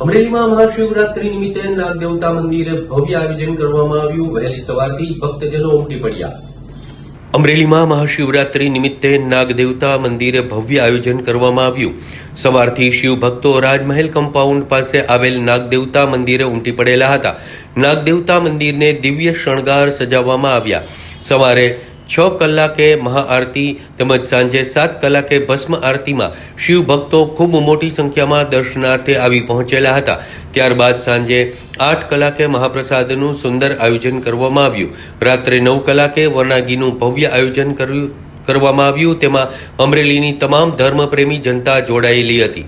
અમરેલીમાં મહાશિવરાત્રી નિમિત્તે નાગદેવતા મંદિરે ભવ્ય આયોજન કરવામાં આવ્યું. વહેલી સવારથી ભક્તજનો ઉમટી પડ્યા. અમરેલીમાં મહાશિવરાત્રી નિમિત્તે નાગદેવતા મંદિરે ભવ્ય આયોજન કરવામાં આવ્યું. સવારથી શિવ ભક્તો રાજમહેલ કમ્પાઉન્ડ પાસે આવેલ નાગદેવતા મંદિરે ઉમટી પડેલા હતા. નાગદેવતા મંદિરને દિવ્ય શણગાર સજાવવામાં આવ્યા. સવારે છ કલાકે મહાઆરતી તેમજ સાંજે સાત કલાકે ભસ્મ આરતીમાં શિવ ભક્તો ખૂબ મોટી સંખ્યામાં દર્શનાર્થે આવી પહોંચેલા હતા. ત્યારબાદ સાંજે આઠ કલાકે મહાપ્રસાદનું સુંદર આયોજન કરવામાં આવ્યું. રાત્રે નવ કલાકે વરનાગીનું ભવ્ય આયોજન કર્યું કરવામાં આવ્યું. તેમાં અમરેલીની તમામ ધર્મપ્રેમી જનતા જોડાયેલી હતી.